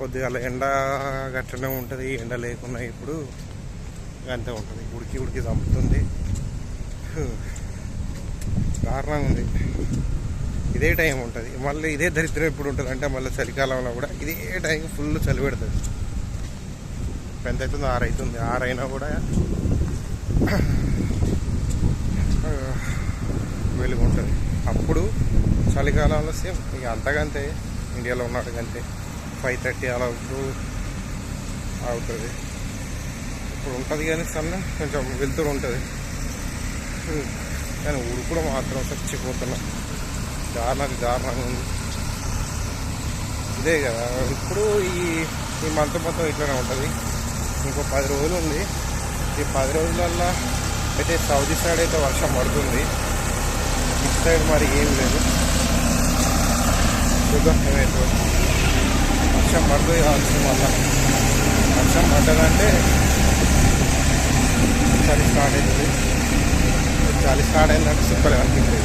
కొద్దిగా ఎండ గట్టనే ఉంటుంది ఎండ లేకుండా ఇప్పుడు అంతే ఉంటుంది. ఉడికి ఉడికి చంపుతుంది. దారుణంగా ఉంది. ఇదే టైం ఉంటుంది. మళ్ళీ ఇదే దరిద్రం ఎప్పుడు ఉంటుంది అంటే మళ్ళీ చలికాలంలో కూడా ఇదే టైం ఫుల్ చలి పెడుతుంది. ఎంత అవుతుంది ఆరు అవుతుంది. ఆరు అయినా కూడా వెలుగు ఉంటుంది. అప్పుడు చలికాలంలో సేమ్ ఇక అంతకంతే ఇండియాలో ఉన్నాడు కంటే ఫైవ్ థర్టీ అలా ఇప్పుడు అవుతుంది ఇప్పుడు ఉంటుంది కానీ సన్న కొంచెం వెళ్తూ ఉంటుంది. కానీ కానీ కూడా మాత్రం చచ్చిపోతున్నా. దారుణానికి దారుణంగా ఉంది. ఇదే కదా ఇప్పుడు ఈ ఈ మంత్ మొత్తం ఇట్లానే ఉంటుంది. ఇంకో పది రోజులు ఉంది. ఈ పది రోజులల్లో అయితే సౌదీ సైడ్ అయితే వర్షం పడుతుంది. ఇటు సైడ్ మరి ఏం లేదు. చూద్దాం ఏమైతే వర్షం పడుతుంది కావచ్చు మళ్ళా వర్షం పడ్డదంటే చలి స్టార్ట్ అవుతుంది చలి స్టార్ట్ అయిందంటే సూపర్ అనిపించింది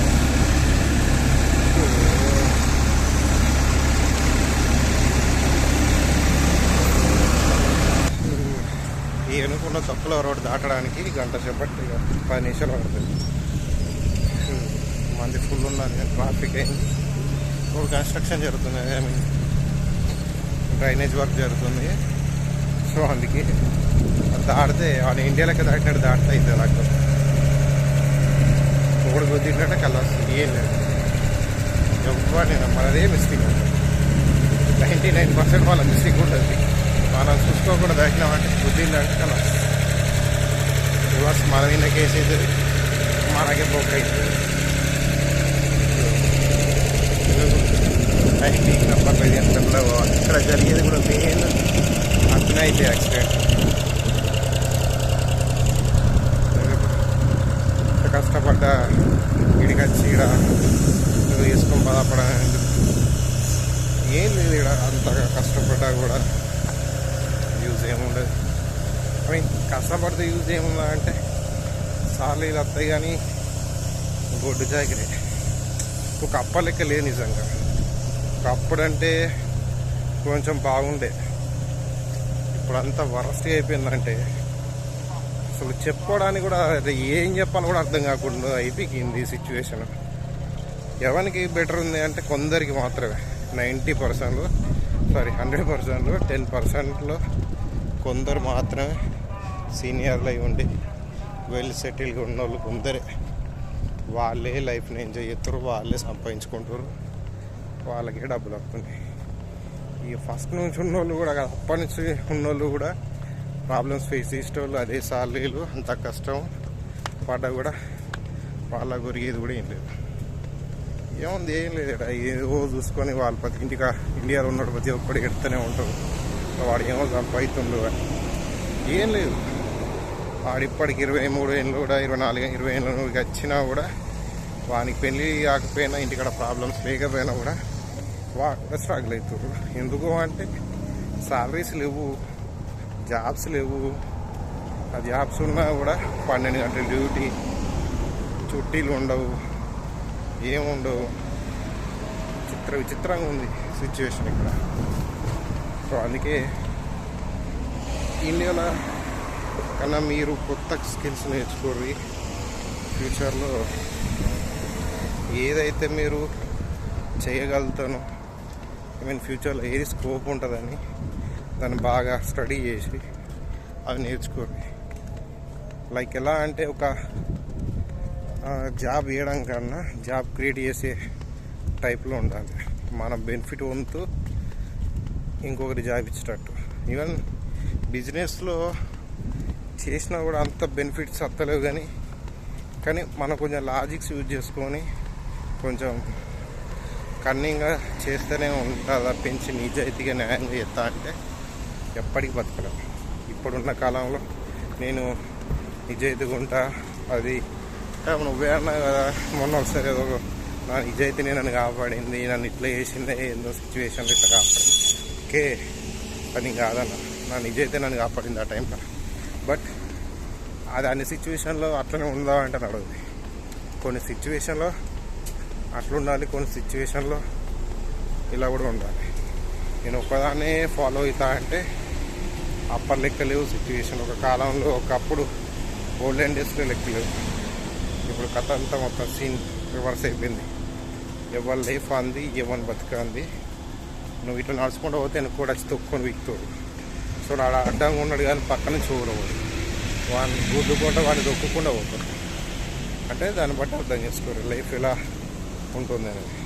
ఈ అనుకున్న తప్పుల రోడ్డు దాటడానికి గంట సేపటి పది నిమిషాలు పడుతుంది. మంది ఫుల్ ఉన్నారు ట్రాఫిక్ అయింది. ఒక కన్స్ట్రక్షన్ జరుగుతుంది ఐ మీన్ డ్రైనేజ్ వర్క్ జరుగుతుంది. సో అందుకే అది దాటితే వాడు ఇండియాలోకి దాటినట్టు దాటితే అయితే నాకు. ఒకటి కుదిరినట్టే కలొస్తుంది ఏం లేదు. ఎవరిని మనదే మిస్టేక్ ఉంటుంది నైంటీ నైన్ పర్సెంట్ వాళ్ళ మిస్టేక్ ఉంటుంది. మనం చూసుకోకుండా దాటినామంటే కుదిరిందంటే కలొస్తుంది రివర్స్ మన మీద కేసు అవుతుంది. మనకే బొక్క అవుతుంది నైంటీ నెంబర్ ఎంత ఇక్కడ జరిగేది కూడా మెయిన్ అట్లనే అయితే యాక్సిడెంట్ కష్టపడ్డ ఇడికి వచ్చి ఇక్కడ నువ్వు వేసుకొని బాధపడ ఏం లేదు ఇక్కడ అంతగా కష్టపడ్డా కూడా యూజ్ ఏముండదు ఐ మీన్ కష్టపడితే యూజ్ ఏముందా అంటే సాలీలు వస్తాయి కానీ గొడ్డు జాకిరే ఒక అప్ప లెక్క లేదు నిజంగా ఒక అప్పుడంటే కొంచెం బాగుండే. ఇప్పుడంతా వరస్ట్గా అయిపోయిందంటే. అసలు చెప్పుకోవడానికి కూడా ఏం చెప్పాలో కూడా అర్థం కాకుండా అయిపోయింది సిచ్యువేషన్ ఎవరికి బెటర్ ఉంది అంటే కొందరికి మాత్రమే. నైంటీ పర్సెంట్లో సారీ హండ్రెడ్ పర్సెంట్లో టెన్ పర్సెంట్లో కొందరు మాత్రమే సీనియర్లు అయి ఉండి వెల్ సెటిల్గా ఉన్న వాళ్ళు కొందరే. వాళ్ళే లైఫ్ని ఎంజాయ్ చేస్తారు వాళ్ళే సంపాదించుకుంటారు. వాళ్ళకే డబ్బులు వస్తున్నాయి. ఈ ఫస్ట్ నుంచి ఉన్నోళ్ళు కూడా కాదు అప్పటి నుంచి ఉన్నోళ్ళు కూడా ప్రాబ్లమ్స్ ఫేస్ చేసేటోళ్ళు అదే సాలీలు అంత కష్టం పడ్డా కూడా వాళ్ళ గురిగేది కూడా ఏం లేదు. ఏముంది ఏం లేదు ఏదో చూసుకొని వాళ్ళ ప్రతి ఇంటికి ఇండియాలో ఉన్నాడు ప్రతి ఒక్కడు ఎడుతూనే ఉంటాడు. వాడు ఏమో సంపాదితుండు ఏం లేదు. వాడు ఇప్పటికి ఇరవై మూడు ఏళ్ళు కూడా ఇరవై నాలుగు ఇరవై ఏళ్ళు వచ్చినా కూడా వానికి పెళ్ళి కాకపోయినా ఇంటికాడ ప్రాబ్లమ్స్ లేకపోయినా కూడా బాగా స్ట్రగుల్ అవుతారు ఎందుకు అంటే సాలరీస్ లేవు జాబ్స్ లేవు. ఆ జాబ్స్ ఉన్నా కూడా పన్నెండు గంటల డ్యూటీ చుట్టీలు ఉండవు ఏముండవు చిత్ర విచిత్రంగా ఉంది సిచ్యువేషన్ ఇక్కడ. సో అందుకే ఇండియాలో కన్నా మీరు కొత్త స్కిల్స్ నేర్చుకోరు ఫ్యూచర్లో ఏదైతే మీరు చేయగలుగుతానో ఐ మీన్ ఫ్యూచర్లో ఏది స్కోప్ ఉంటుందని దాన్ని బాగా స్టడీ చేసి అవి నేర్చుకోండి లైక్ ఎలా అంటే ఒక జాబ్ ఇవ్వడం కన్నా జాబ్ క్రియేట్ చేసే టైప్లో ఉండాలి. మన బెనిఫిట్ వంతు ఇంకొకరి జాబ్ ఇచ్చేటట్టు. ఈవెన్ బిజినెస్లో చేసినా కూడా అంత బెనిఫిట్స్ వస్తలేవు కానీ కానీ మనం కొంచెం లాజిక్స్ యూజ్ చేసుకొని కొంచెం కన్నింగ్గా చేస్తూనే ఉంటుందా పెంచి నిజాయితీగా న్యాయంగా చేస్తా అంటే ఎప్పటికీ బతకడం ఇప్పుడున్న కాలంలో నేను నిజాయితీగా ఉంటా అది నువ్వే అన్నా కదా మొన్న ఒకసారి ఏదో నా నిజాయితీని నన్ను కాపాడింది నన్ను ఇట్లా చేసింది ఎన్నో సిచ్యువేషన్లు ఇట్లా కాపాడింది. ఓకే పని కాదన్న నా నిజాయితీ నన్ను కాపాడింది ఆ టైంలో బట్ అది అన్ని సిచ్యువేషన్లో అట్లనే ఉందా అంటే నడవదు. కొన్ని సిచ్యువేషన్లో అట్లా ఉండాలి కొన్ని సిచ్యువేషన్లో ఇలా కూడా ఉండాలి. నేను ఒక్కదాన్నే ఫాలో అవుతా అంటే అప్పర్ లెక్క లేవు సిచ్యువేషన్ ఒక కాలంలో ఒకప్పుడు గోల్డెన్ డేస్లో లెక్క లేవు. ఇప్పుడు కథ అంతా మొత్తం సీన్ రివర్స్ అయిపోయింది. ఎవరి లైఫ్ అంది ఎవరి బతికంది? నువ్వు ఇట్లా నడుచుకుంటూ పోతే వెనక కూడా వచ్చి తొక్కుని విక్తాడు. సో ఆడ అడ్డంగా ఉన్నాడు కానీ పక్కన చూడకూడదు వాడిని గుద్దుకుంటే వాడిని తొక్కుకుండా పోతాడు. అంటే దాన్ని బట్టి అర్థం చేసుకోరు. లైఫ్ ఇలా ఎలా ఉంటుంది అనేది